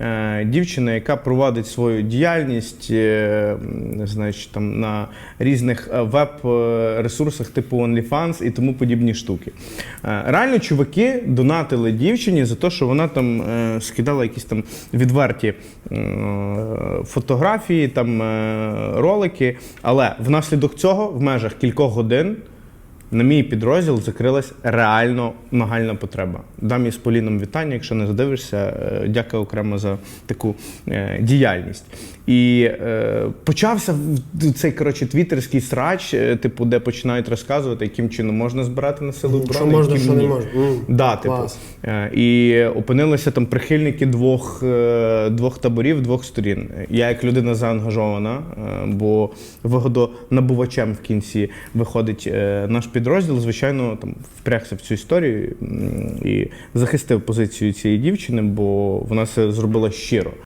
е, дівчина, яка проводить свою діяльність е, значить, там, на різних е, веб-ресурсах типу OnlyFans і тому подібні штуки. Реально, чуваки донатили дівчині за те, що вона там скидала якісь там відверті фотографії, там ролики. Але внаслідок цього в межах кількох годин на мій підрозділ закрилась реально нагальна потреба. Дам із Поліном вітання, якщо не задивишся. е, Дякую окремо за таку е, діяльність. І е, почався цей коротше твіттерський срач, е, типу, де починають розказувати, яким чином можна збирати на силу Що можна, що не можна. М, Да, типу. І опинилися там прихильники двох, двох таборів, двох сторін. Я як людина заангажована, бо вигодонабувачем в кінці виходить наш підрозділ. Звичайно, там впрягся в цю історію і захистив позицію цієї дівчини, бо вона це зробила щиро.